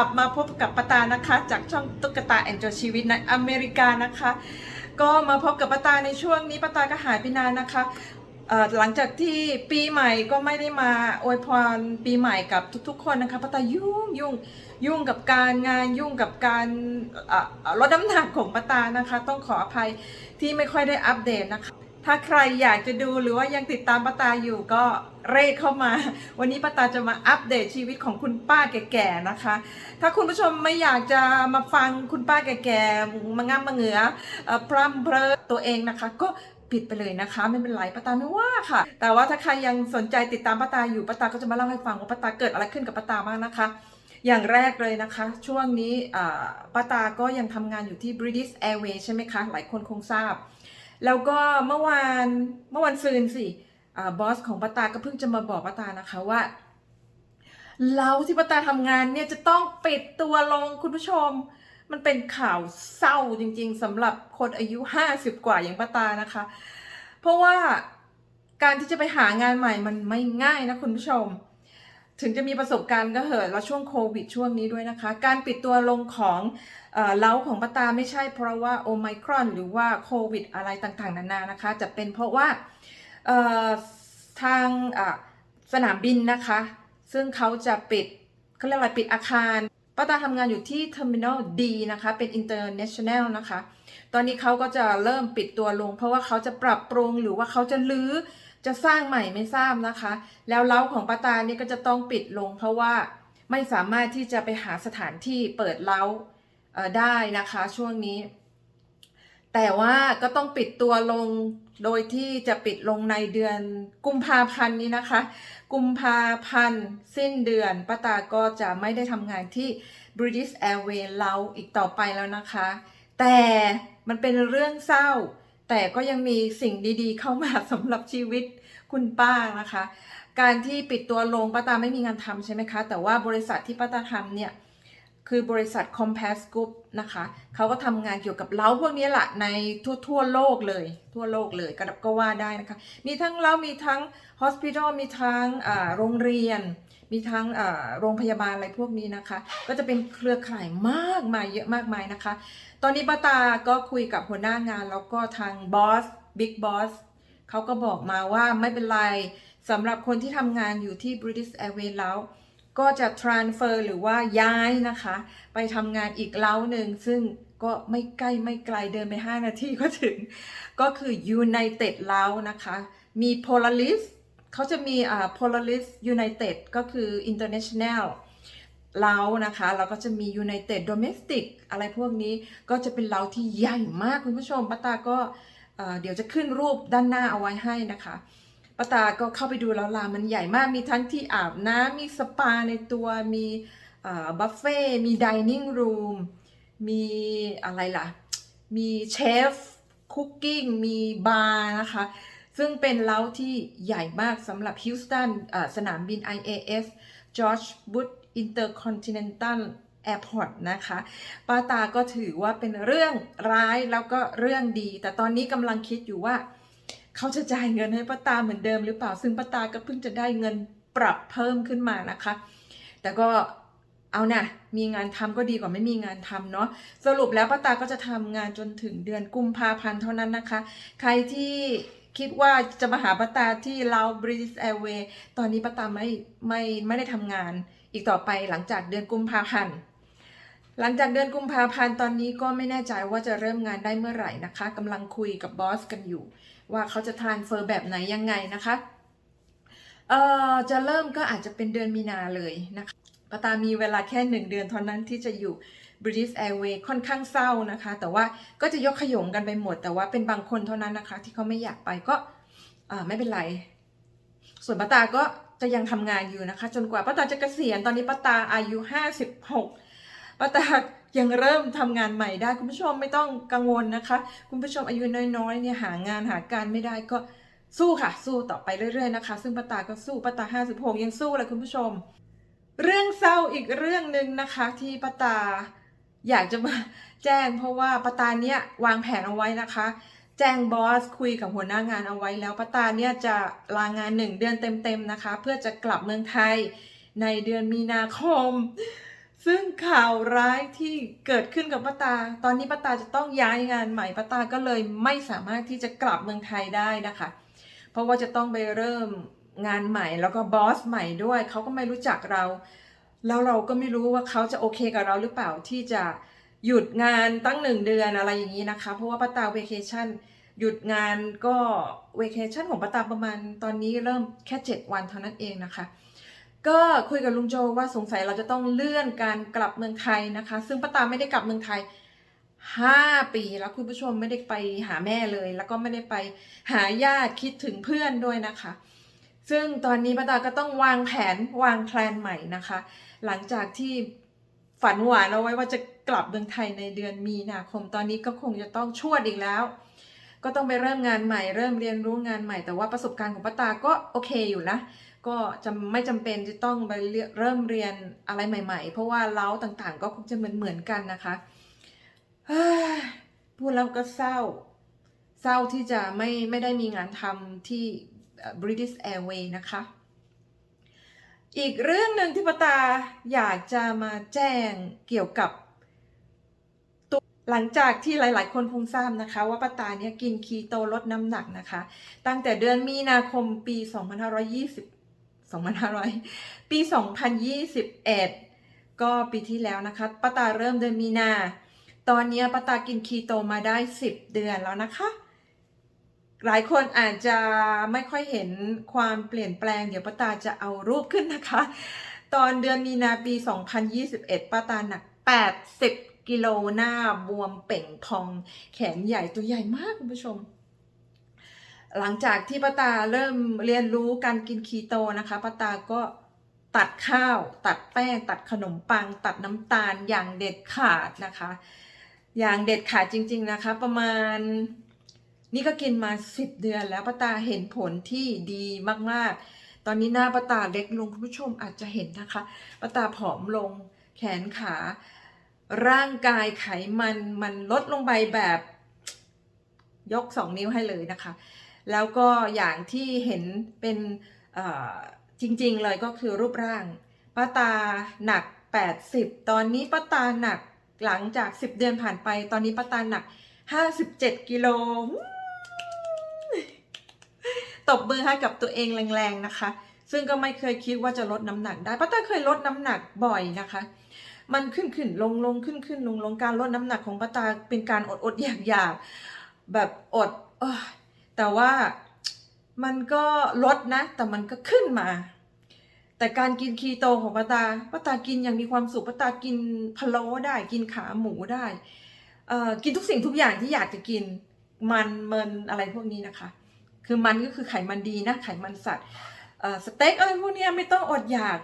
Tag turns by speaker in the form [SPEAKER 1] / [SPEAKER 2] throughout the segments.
[SPEAKER 1] ับมาพบกับปตานะคะจากช่องตุ๊กตาแอนจลชีวิตในอเมริกานะคะ ก็มาพบกับปตาในช่วงนี้ปตาก็หายไปนานนะคะหลังจากที่ปีใหม่ก็ไม่ได้มาอวยพรปีใหม่กับทุกๆ คนนะคะปตายุ่งยุ่งยุ่งกับการงานยุ่งกับการลดน้ำหนักของปตานะคะ ต้องขออภัยที่ไม่ค่อยได้อัปเดตนะคะ ถ้าใครอยากจะดูหรือว่ายังติดตามป้าตาอยู่ก็เร่เข้ามา วันนี้ป้าตาจะมาอัปเดตชีวิตของคุณป้าแก่ๆนะคะ ถ้าคุณผู้ชมไม่อยากจะมาฟังคุณป้าแก่ๆมาง่ำมาเหงือพร่ำเพรอตัวเองนะคะ ก็ปิดไปเลยนะคะ ไม่เป็นไรป้าตาไม่ว่าค่ะ แต่ว่าถ้าใครยังสนใจติดตามป้าตาอยู่ป้าตาก็จะมาเล่าให้ฟังว่าป้าตาเกิดอะไรขึ้นกับป้าตาบ้างนะคะอย่างแรกเลยนะคะ ช่วงนี้ป้าตาก็ยังทำงานอยู่ที่ British Airways ใช่ไหมคะ หลายคนคงทราบ แล้วก็เมื่อวานเมื่อวันซืนสิอ่าบอสของปตาก็เพิ่งจะมาบอกปตานะคะว่า เราที่ป้าตาทำงานเนี่ยจะต้องปิดตัวลงคุณผู้ชม มันเป็นข่าวเศร้าจริงๆสำหรับคนอายุ 50 กว่าอย่างป้าตานะคะ เพราะว่าการที่จะไปหางานใหม่มันไม่ง่ายนะคุณผู้ชม ถึงจะมีประสบการณ์ก็เหอะแล้วช่วงโควิดช่วงนี้ด้วยนะคะ การปิดตัวลงของเล้าของป้าตาไม่ใช่เพราะว่าโอไมครอน หรือว่าโควิดอะไรต่างๆ นานานะคะ จะเป็นเพราะว่าทางสนามบินนะคะ ซึ่งเขาจะปิดเขาเรียกอะไรปิดอาคารป้าตาทำงานอยู่ที่ Terminal D นะคะ เป็น International นะคะ ตอนนี้เขาก็จะเริ่มปิดตัวลง เพราะว่าเขาจะปรับปรุงหรือว่าเขาจะลื้อ จะสร้างใหม่ไม่ทราบนะคะ แล้วเล้าของป้าตาเนี่ยก็จะต้องปิดลง เพราะว่าไม่สามารถที่จะไปหาสถานที่เปิดเล้าได้นะคะช่วงนี้ แต่ว่าก็ต้องปิดตัวลงโดยที่จะปิดลงในเดือนกุมภาพันธ์นี้นะคะ กุมภาพันธ์สิ้นเดือนป้าตาก็จะไม่ได้ทำงานที่ British Airways เราอีกต่อไปแล้วนะคะ แต่มันเป็นเรื่องเศร้า แต่ก็ยังมีสิ่งดีๆ เข้ามาสำหรับชีวิตคุณป้านะคะ การที่ปิดตัวลงป้าตาไม่มีงานทำใช่ไหมคะ แต่ว่าบริษัทที่ป้าตาทำเนี่ย คือบริษัท Compass Group นะคะ เขาก็ทำงานเกี่ยวกับเล้าพวกนี้แหละในทั่วทั่วโลกเลย ทั่วโลกเลยก็ก็ว่าได้นะคะ มีทั้งเล้ามีทั้ง hospital มีทั้งโรงเรียน มีทั้งโรงพยาบาลอะไรพวกนี้นะคะ ก็จะเป็นเครือข่ายมากมายเยอะมากมายนะคะ ตอนนี้ป้าตาก็คุยกับหัวหน้างานแล้วก็ทางบอสบิ๊กบอสเขาก็บอกมาว่าไม่เป็นไรสำหรับคนที่ทำงานอยู่ที่ British Airways แล้วก็จะ transfer หรือว่าย้ายนะคะ ไปทำงานอีกเล้าหนึ่งซึ่งก็ไม่ใกล้ไม่ไกลเดินไป 5 นาทีก็ถึง ก็คือ United เล้านะคะ มี Polaris เขาจะมีอ่า Polaris United ก็คือ International เล้านะคะแล้วก็จะมี United Domestic อะไรพวกนี้ก็จะเป็นเล้าที่ใหญ่มากคุณผู้ชมป้าตาก็เอ่อเดี๋ยวจะขึ้นรูปด้านหน้าเอาไว้ให้นะคะป้าตาก็เข้าไปดูแล้วลามันใหญ่มากมีทั้งที่อาบน้ำมีสปาในตัวมีบัฟเฟ่มีดิเนิ่งรูมมีอะไรล่ะ มีเชฟคุกกิ้งมีบาร์นะคะ ซึ่งเป็นเล้าที่ใหญ่มากสำหรับฮิวสตันสนามบิน IAS George Bush Intercontinental Airport นะคะ ป้าตาก็ถือว่าเป็นเรื่องร้ายแล้วก็เรื่องดี แต่ตอนนี้กำลังคิดอยู่ว่าเขาจะจ่ายเงินให้ป้าตาเหมือนเดิมหรือเปล่า ซึ่งป้าตาก็เพิ่งจะได้เงินปรับเพิ่มขึ้นมานะคะ แต่ก็เอานะมีงานทำก็ดีกว่าไม่มีงานทำเนาะสรุปแล้วป้าตาก็จะทำงานจนถึงเดือนกุมภาพันธ์เท่านั้นนะคะ ใครที่ คิดว่าจะมาหาป้าตาที่เรา British Airways ตอนนี้ป้าตาไม่ไม่ไม่ได้ทำงาน อีกต่อไปหลังจากเดือนกุมภาพันธ์หลังจากเดือนกุมภาพันธ์ตอนนี้ก็ไม่แน่ใจว่าจะเริ่มงานได้เมื่อไหร่นะคะกำลังคุยกับบอสกันอยู่ ว่าเขาจะทรานเฟอร์แบบไหนยังไงนะคะเอ่อจะเริ่มก็อาจจะเป็นเดือนมีนาเลยนะคะปาตามีเวลาแค่หนึ่งเดือนเท่านั้นที่จะอยู่ British Airways ค่อนข้างเศร้านะคะ แต่ว่าก็จะยกขยงกันไปหมด แต่ว่าเป็นบางคนเท่านั้นนะคะ ที่เขาไม่อยากไปก็ไม่เป็นไร ส่วนป้าตาก็จะยังทำงานอยู่นะคะ จนกว่าป้าตาจะเกษียณตอนนี้ป้าตาอายุ56ป้าตายังเริ่มทำงานใหม่ได้คุณผู้ชมไม่ต้องกังวลนะคะ คุณผู้ชมอายุน้อยๆเนี่ยหางานหาการไม่ได้ก็สู้ค่ะ สู้ต่อไปเรื่อยๆนะคะ ซึ่งป้าตาก็สู้ป้าตา56 ยังสู้เลยคุณผู้ชม เรื่องเศร้าอีกเรื่องหนึ่งนะคะที่ป้าตา อยากจะมาแจ้งเพราะว่าป้าตาเนี่ยวางแผนเอาไว้นะคะ แจ้งบอสคุยกับหัวหน้างานเอาไว้แล้วป้าตาเนี่ยจะลางานหนึ่งเดือนเต็มๆนะคะ เพื่อจะกลับเมืองไทยในเดือนมีนาคม ซึ่งข่าวร้ายที่เกิดขึ้นกับป้าตา ตอนนี้ป้าตาจะต้องย้ายงานใหม่ป้าตาก็เลยไม่สามารถที่จะกลับเมืองไทยได้นะคะ เพราะว่าจะต้องไปเริ่มงานใหม่แล้วก็บอสใหม่ด้วยเขาก็ไม่รู้จักเรา แล้วเราก็ไม่รู้ว่าเขาจะโอเคกับเราหรือเปล่าที่จะหยุดงานตั้งหนึ่งเดือนอะไรอย่างนี้นะคะ เพราะว่าป้าตาเวเคชั่นหยุดงานก็เวเคชั่นของป้าตาประมาณตอนนี้เริ่มแค่ 7 วันเท่านั้นเองนะคะ ก็คุยกับลุงโจว่าสงสัยเราจะต้องเลื่อนการกลับเมืองไทยนะคะ ซึ่งป้าตาไม่ได้กลับเมืองไทย 5 ปีแล้วคุณผู้ชมไม่ได้ไปหาแม่เลย แล้วก็ไม่ได้ไปหาญาติคิดถึงเพื่อนด้วยนะคะ ซึ่งตอนนี้ป้าตาก็ต้องวางแผนวางแพลนใหม่นะคะ หลังจากที่ฝันหวานเอาไว้ว่าจะกลับเมืองไทยในเดือนมีนาคม ตอนนี้ก็คงจะต้องชวดอีกแล้ว ก็ต้องไปเริ่มงานใหม่ เริ่มเรียนรู้งานใหม่แต่ว่าประสบการณ์ของป้าตาก็โอเคอยู่นะก็จะไม่จำเป็นจะต้องไปเริ่มเรียนอะไรใหม่ ๆ เพราะว่าเล้าต่างๆ ก็คงจะเหมือนเหมือนๆกันนะคะพูดแล้วก็เศร้า เศร้าที่จะไม่ไม่ได้มีงานทำที่ British Airways นะคะ อีกเรื่องหนึ่งที่ปาตาอยากจะมาแจ้งเกี่ยวกับตัวหลังจากที่หลาย ๆ คนคงทราบนะคะ ว่าปาตาเนี่ยกินคีโตลดน้ำหนักนะคะ ตั้งแต่เดือนมีนาคมปี 2520 2500 ปี 2021 ก็ปีที่แล้วนะคะปาตาเริ่มเดือนมีนา ตอนนี้ปาตากินคีโตมาได้ 10 เดือนแล้วนะคะ หลายคนอาจจะไม่ค่อยเห็นความเปลี่ยนแปลง เดี๋ยวป้าตาจะเอารูปขึ้นนะคะ ตอนเดือนมีนาปี 2021ป้าตาหนัก 80 กิโลหน้าบวมเป่งพอง แขนใหญ่ตัวใหญ่มากคุณผู้ชม หลังจากที่ป้าตาเริ่มเรียนรู้การกินคีโตนะคะป้าตาก็ตัดข้าว ตัดแป้ง ตัดขนมปัง ตัดน้ำตาลอย่างเด็ดขาดนะคะ อย่างเด็ดขาดจริง ๆนะคะ ประมาณ นี่ก็กินมา10เดือนแล้วป้าตาเห็นผลที่ดีมากๆ ตอนนี้หน้าป้าตาเล็กลงคุณผู้ชมอาจจะเห็นนะคะป้าตาผอมลงแขนขา ร่างกายไขมันมันลดลงไปแบบยกสองนิ้วให้เลยนะคะ แล้วก็อย่างที่เห็นเป็นจริงๆเลยก็คือรูปร่างป้าตาหนัก 80 ตอนนี้ป้าตาหนักหลังจาก 10 เดือนผ่านไป ตอนนี้ป้าตาหนัก 57 กิโล ตบมือให้กับตัวเองแรงๆนะคะ ซึ่งก็ไม่เคยคิดว่าจะลดน้ำหนักได้ป้าตาเคยลดน้ำหนักบ่อยนะคะ มันขึ้นขึ้นลงลงขึ้นขึ้นลงลงการลดน้ำหนักของป้าตาเป็นการอดอดอยากอยากแบบอดอแต่ว่ามันก็ลดนะ แต่มันก็ขึ้นมา แต่การกินคีโตของป้าตาป้าตากินอย่างมีความสุขป้าตากินพะโล้ได้ กินขาหมูได้กินทุกสิ่งทุกอย่างที่อยากจะกินมันเมินอะไรพวกนี้นะคะ คือมันก็คือไขมันดีนะไขมันสัตว์สเต็กอะไรพวกนี้ไม่ต้องอดอยาก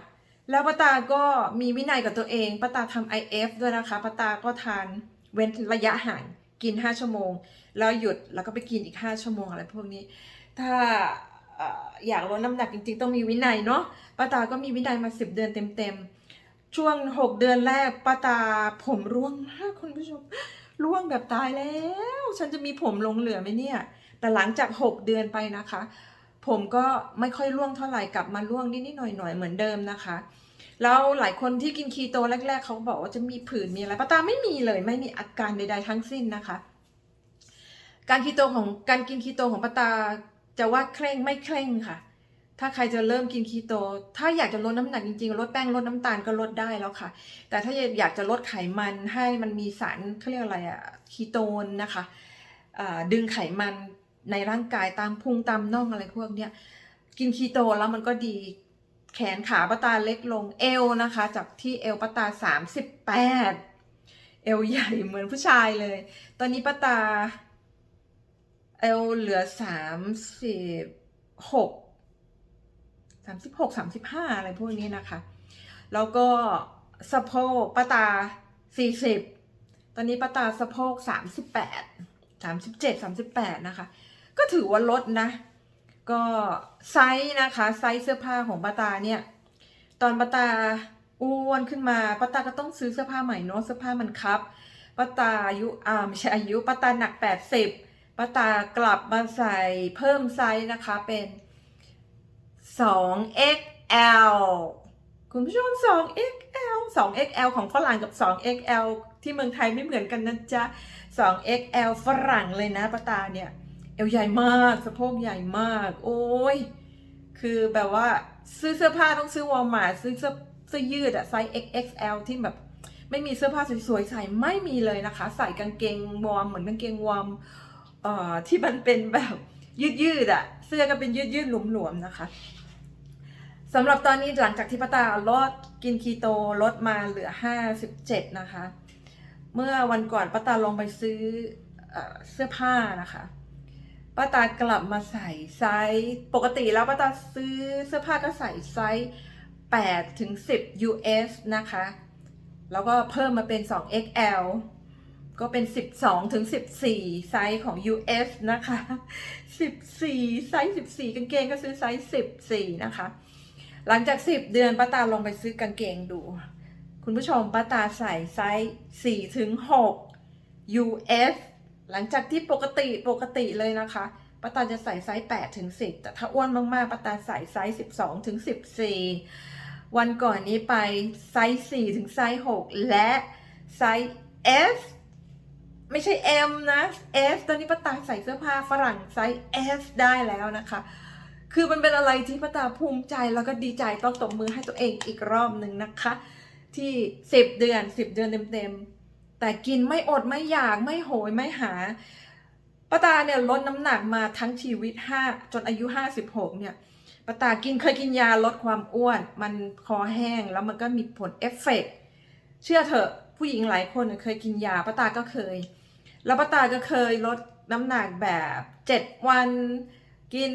[SPEAKER 1] แล้วปาตาก็มีวินัยกับตัวเองปาตาทำ IF ด้วยนะคะปาตาก็ทานเว้นระยะห่างกิน 5 ชั่วโมง แล้วหยุดแล้วก็ไปกินอีก 5 ชั่วโมงอะไรพวกนี้ ถ้าอออยากลดน้ำหนักจริงๆ ต้องมีวินัยเนาะป้าตาก็มีวินัยมา 10 เดือนเต็มๆ ช่วง 6 เดือนแรกป้าตาผมร่วงมากคุณผู้ชม ร่วงแบบตายแล้ว ฉันจะมีผมหลงเหลือไหมเนี่ย แต่หลังจาก 6 เดือนไปนะคะ ผมก็ไม่ค่อยร่วงเท่าไหร่กลับมาร่วงนิดๆหน่อยๆเหมือนเดิมนะคะแล้วหลายคนที่กินคีโตแรก ๆ เขาบอกว่าจะมีผื่นมีอะไรป้าตาไม่มีเลย ไม่มีอาการใดๆทั้งสิ้นนะคะ การคีโตของการกินคีโตของป้าตาจะว่าเคร่งไม่เคร่งค่ะ ถ้าใครจะเริ่มกินคีโต ถ้าอยากจะลดน้ำหนักจริงๆ ลดแป้งลดน้ำตาลก็ลดได้แล้วค่ะ แต่ถ้าอยากจะลดไขมันให้มันมีสารเขาเรียกอะไรอะคีโตนนะคะดึงไขมันในร่างกายตามพุงตามน่องอะไรพวกเนี้ย กินคีโตแล้วมันก็ดีแขนขาปตาเล็กลงเอวนะคะ จากที่เอวปตาสามสิบแปดเอวใหญ่เหมือนผู้ชายเลย ตอนนี้ปตา เอลเหลือสามสิบหกสามสิบหกสามสิบห้าอะไรพวกนี้นะคะ แล้วก็สะโพกป้าตาสี่สิบตอนนี้ป้าตาสะโพกสามสิบแปดสามสิบเจ็ดสามสิบแปดนะคะ ก็ถือว่าลดนะ ก็ไซส์นะคะ ไซส์เสื้อผ้าของป้าตาเนี่ย ตอนป้าตาอ้วนขึ้นมาป้าตาก็ต้องซื้อเสื้อผ้าใหม่เนาะเสื้อผ้ามันครับป้าตาอายุอ่าไม่ใช่อายุป้าตาหนักแปดสิบป้าตากลับมาใส่เพิ่มไซส์นะคะเป็น 2XL คุณผู้ชม 2XL 2XL ของฝรั่งกับ 2XL ที่เมืองไทยไม่เหมือนกันนะจ๊ะ 2XL ฝรั่งเลยนะปาตาเนี่ย เอวใหญ่มาก สะโพกใหญ่มาก โอ้ย คือแบบว่าซื้อเสื้อผ้าต้องซื้อวอลมาร์ซื้อเสื้อเสื้อยืดอะไซส์ XXL ที่แบบไม่มีเสื้อผ้าสวยๆใส่ไม่มีเลยนะคะ ใส่กางเกงวอร์มเหมือนกางเกงวอร์มเอ่อที่มันเป็นแบบยืดๆอะเสื้อก็เป็นยืดๆหลวมๆนะคะ สำหรับตอนนี้หลังจากที่ป้าตาลดกินคีโตลดมาเหลือ 57 นะคะ เมื่อวันก่อนป้าตาลงไปซื้อเออเสื้อผ้านะคะป้าตากลับมาใส่ไซส์ปกติแล้วป้าตาซื้อเสื้อผ้าก็ใส่ไซส์8ถึง10 US นะคะ แล้วก็เพิ่มมาเป็น 2XL ก็เป็น 12ถึง14 ไซส์ของ US นะคะ 14 ไซส์ 14 กางเกงก็ซื้อไซส์ 14 นะคะ หลังจาก 10 เดือนป้าตาลองไปซื้อกางเกงดู คุณผู้ชมป้าตาใส่ไซส์4ถึง6 US หลังจากที่ปกติปกติเลยนะคะป้าตาจะใส่ไซส์8ถึง10 แต่ถ้าอ้วนมากๆป้าตาใส่ไซส์12ถึง14 วันก่อนนี้ไปไซส์4ถึงไซส์ 6 และไซส์ S ไม่ใช่ M นะ S ตอนนี้ป้าตาใส่เสื้อผ้าฝรั่งไซส์ S ได้แล้วนะคะ คือมันเป็นอะไรที่ป้าตาภูมิใจแล้วก็ดีใจต้องตบมือให้ตัวเองอีกรอบหนึ่งนะคะ ที่10เดือน10เดือนเต็มๆแต่กินไม่อดไม่อยากไม่โหยไม่หาป้าตาเนี่ยลดน้ำหนักมาทั้งชีวิต5จนอายุ56เนี่ยป้าตากินเคยกินยาลดความอ้วน มันคอแห้งแล้วมันก็มีผลเอฟเฟกต์เชื่อเถอะผู้หญิงหลายคนเคยกินยาป้าตาก็เคย แล้วป้าตาก็เคยลดน้ำหนักแบบ7วัน กิน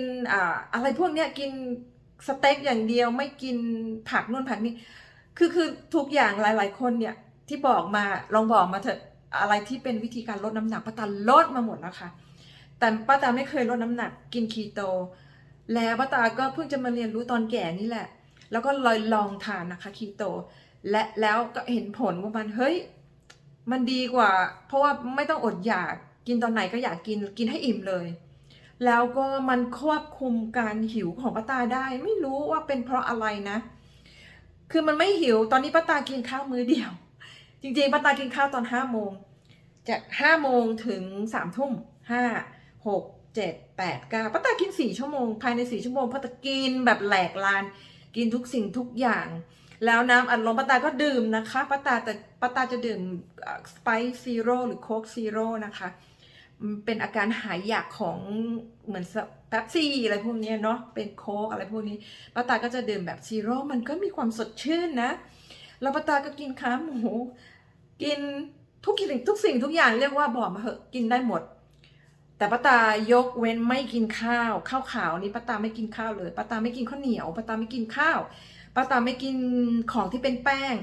[SPEAKER 1] อะไรพวกเนี้ยกินสเต็กอย่างเดียวไม่กินผักนู่นผักนี่คือคือทุกอย่างหลาย ๆ คนเนี่ยที่บอกมาลองบอกมาเถอะอะไรที่เป็นวิธีการลดน้ำหนักป้าตาลดมาหมดแล้วค่ะแต่ป้าตาไม่เคยลดน้ำหนักกินคีโต แล้วป้าตาก็เพิ่งจะมาเรียนรู้ตอนแก่นี่แหละ แล้วก็ลอยลองทานนะคะคีโต และแล้วก็เห็นผลว่ามันเฮ้ยมันดีกว่า เพราะว่าไม่ต้องอดอยากกินตอนไหนก็อยากกินกินให้อิ่มเลย แล้วก็มันควบคุมการหิวของป้าตาได้ ไม่รู้ว่าเป็นเพราะอะไรนะ คือมันไม่หิวตอนนี้ป้าตากินข้าวมื้อเดียว จริงๆป้าตากินข้าวตอนห้าโมงจากห้าโมงถึงสามทุ่มห้าหกเจ็ดแปดเก้าป้าตากินสี่ชั่วโมง ภายในสี่ชั่วโมงป้าตากินแบบแหลกลาน กินทุกสิ่งทุกอย่าง แล้วน้ำอัดลมป้าตาก็ดื่มนะคะป้าตาแต่ป้าตาจะดื่มสไปซ์ซีโร่หรือโค้กซีโร่นะคะ เป็นอาการหายอยากของเหมือนแป๊บซี่อะไรพวกนี้เนาะเป็นโค้กอะไรพวกนี้ป้าตาก็จะดื่มแบบซีโร่มันก็มีความสดชื่นนะแล้วป้าตาก็กินขาหมูกินทุกสิ่งทุกสิ่งทุกอย่างเรียกว่าบอกมาเหอะกินได้หมด แต่ป้าตายกเว้นไม่กินข้าวข้าวขาวนี่ป้าตาไม่กินข้าวเลยป้าตาไม่กินข้าวเหนียวป้าตาไม่กินข้าวป้าตาไม่กินของที่เป็นแป้ง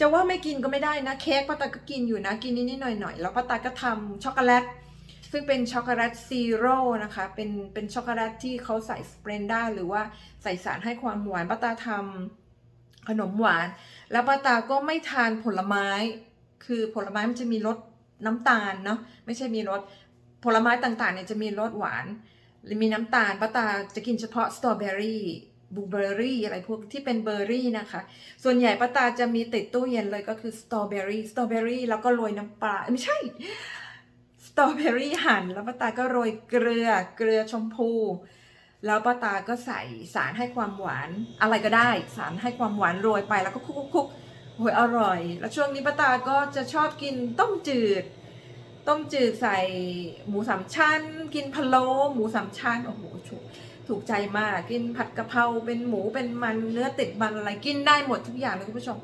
[SPEAKER 1] จะว่าไม่กินก็ไม่ได้นะเค้กป้าตาก็กินอยู่นะกินนิดๆหน่อยๆแล้วป้าตาก็ทำช็อกโกแลตซึ่งเป็นช็อกโกแลตซีโร่นะคะเป็นเป็นช็อกโกแลตที่เขาใส่สเปรนด้าหรือว่าใส่สารให้ความหวานป้าตาทำขนมหวาน แล้วป้าตาก็ไม่ทานผลไม้ คือผลไม้มันจะมีรสน้ำตาลเนาะไม่ใช่มีรสผลไม้ต่างๆเนี่ยจะมีรสหวานหรือมีน้ำตาลป้าตาจะกินเฉพาะสตรอเบอรี่ บลูเบอร์รี่อะไรพวกที่เป็นเบอร์รี่นะคะ ส่วนใหญ่ป้าตาจะมีติดตู้เย็นเลยก็คือสตรอเบอรี่สตรอเบอรี่แล้วก็โรยน้ำปลาไม่ใช่สตรอเบอรี่หั่นแล้วป้าตาก็โรยเกลือเกลือชมพู แล้วป้าตาก็ใส่สารให้ความหวานอะไรก็ได้ สารให้ความหวานโรยไปแล้วก็คลุกๆโอ้ยอร่อย แล้วช่วงนี้ป้าตาก็จะชอบกินต้มจืด ต้มจืดใส่หมูสามชั้น กินพะโล้หมูสามชั้น โอ้โหถูก ถูกใจมากกินผัดกะเพราเป็นหมูเป็นมันเนื้อติดมันอะไรกินได้หมดทุกอย่างเลยคุณผู้ชม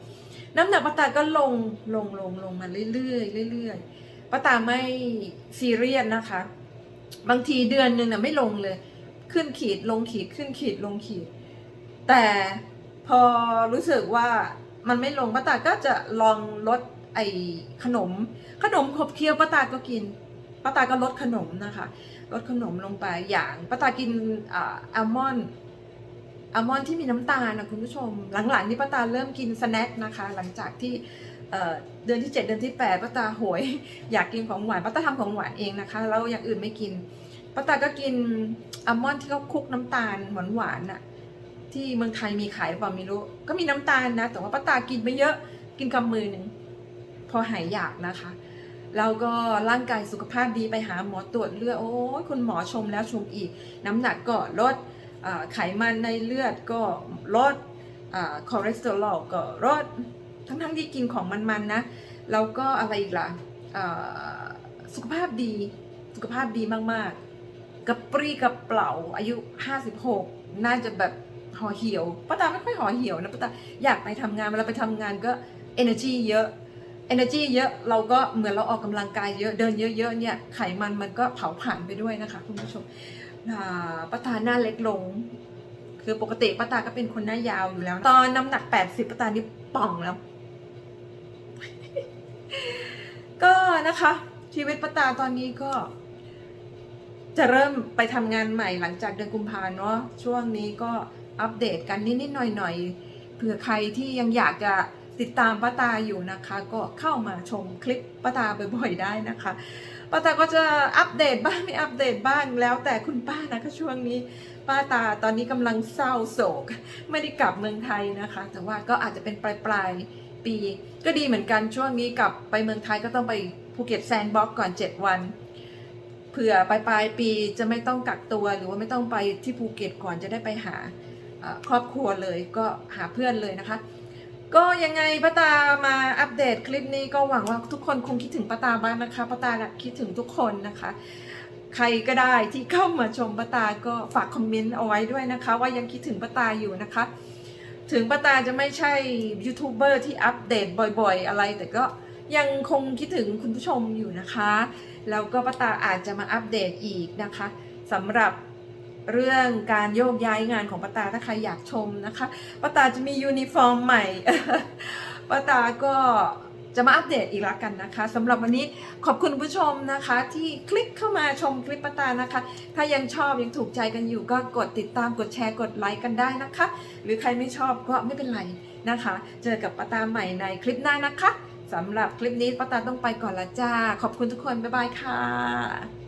[SPEAKER 1] น้ำหนักป้าตาก็ลงลงลงลงมาเรื่อยๆเรื่อยๆป้าตาไม่ซีเรียสนะคะ บางทีเดือนหนึ่งน่ะไม่ลงเลย ขึ้นขีดลงขีดขึ้นขีดลงขีด แต่พอรู้สึกว่ามันไม่ลงป้าตาก็จะลองลดไอ้ขนม ขนมขบเคี้ยวป้าตาก็กินป้าตาก็ลดขนมนะคะ ลดขนมลงไปอย่างป้าตากินอัลมอนด์อัลมอนด์ที่มีน้ำตาลนะคุณผู้ชม หลังๆนี่ป้าตาเริ่มกินสแน็คนะคะ หลังจากที่เดือนที่ 7 เดือนที่8ป้าตาโหย อยากกินของหวานป้าตาทำของหวานเองนะคะแล้วอย่างอื่นไม่กินป้าตาก็กินอัลมอนด์ที่เขาคลุกน้ำตาลหวานๆน่ะที่เมืองไทยมีขายเปล่าไม่รู้ ก็มีน้ำตาลนะ แต่ว่าป้าตากินไม่เยอะกินกำมือหนึ่งพอหายอยากนะคะ แล้วก็ร่างกายสุขภาพดีไปหาหมอตรวจเลือดโอ้ยคุณหมอชมแล้วชมอีก น้ำหนักก็ลดไขมันในเลือดก็ลดคอเลสเตอรอลก็ลดทั้งๆที่กินของมันๆนะแล้วก็อะไรอีกล่ะอ่าสุขภาพดีสุขภาพดีมากๆกระปรี้กระเปล่าอายุ 56 น่าจะแบบห่อเหี่ยวป้าตาไม่ค่อยห่อเหี่ยวนะป้าตาอยากไปทำงานเวลาไปทำงานก็ energy เยอะ energy เยอะเราก็เหมือนเราออกกำลังกายเยอะเดินเยอะๆเนี่ยไขมันมันก็เผาผ่านไปด้วยนะคะคุณผู้ชมอ่าป้าตาหน้าเล็กลง คือปกติป้าตาก็เป็นคนหน้ายาวอยู่แล้ว ตอนน้ำหนัก 80ป้าตานี่ป่องแล้ว ก็นะคะ ชีวิตป้าตาตอนนี้ก็ จะเริ่มไปทำงานใหม่หลังจากเดือนกุมภาเนาะช่วงนี้ก็อัปเดตกันนิดๆหน่อยๆเผื่อใครที่ยังอยากจะ ติดตามป้าตาอยู่นะคะ ก็เข้ามาชมคลิปป้าตาบ่อยๆได้นะคะป้าตาก็จะอัปเดตบ้างไม่อัปเดตบ้างแล้วแต่คุณป้านะคะช่วงนี้ป้าตาตอนนี้กำลังเศร้าโศก ไม่ได้กลับเมืองไทยนะคะ แต่ว่าก็อาจจะเป็นปลายปลายปี ก็ดีเหมือนกันช่วงนี้กลับไปเมืองไทยก็ต้องไปภูเก็ตแซนด์บ็อกก่อน 7 วันเผื่อปลายปลายปีจะไม่ต้องกักตัวหรือว่าไม่ต้องไปที่ภูเก็ตก่อนจะได้ไปหาครอบครัวเลยก็หาเพื่อนเลยนะคะ ก็ยังไงป้าตามาอัปเดตคลิปนี้ก็หวังว่าทุกคนคงคิดถึงป้าตาบ้างนะคะป้าตาคิดถึงทุกคนนะคะ ใครก็ได้ที่เข้ามาชมป้าตาก็ฝากคอมเมนต์เอาไว้ด้วยนะคะ ว่ายังคิดถึงป้าตาอยู่นะคะ ถึงป้าตาจะไม่ใช่ยูทูบเบอร์ที่อัปเดตบ่อยๆ อะไร แต่ก็ยังคงคิดถึงคุณผู้ชมอยู่นะคะ แล้วก็ป้าตาอาจจะมาอัปเดตอีกนะคะสำหรับ เรื่องการโยกย้ายงานของป้าตาถ้าใครอยากชมนะคะป้าตาจะมียูนิฟอร์มใหม่ป้าตาก็จะมาอัปเดตอีกแล้วกันนะคะสำหรับวันนี้ขอบคุณผู้ชมนะคะ ที่คลิกเข้ามาชมคลิปป้าตานะคะ ถ้ายังชอบยังถูกใจกันอยู่ก็กดติดตามกดแชร์กดไลค์กันได้นะคะ หรือใครไม่ชอบก็ไม่เป็นไรนะคะ เจอกับป้าตาใหม่ในคลิปหน้านะคะสำหรับคลิปนี้ป้าตาต้องไปก่อนละจ้า ขอบคุณทุกคน บ๊ายบายค่ะ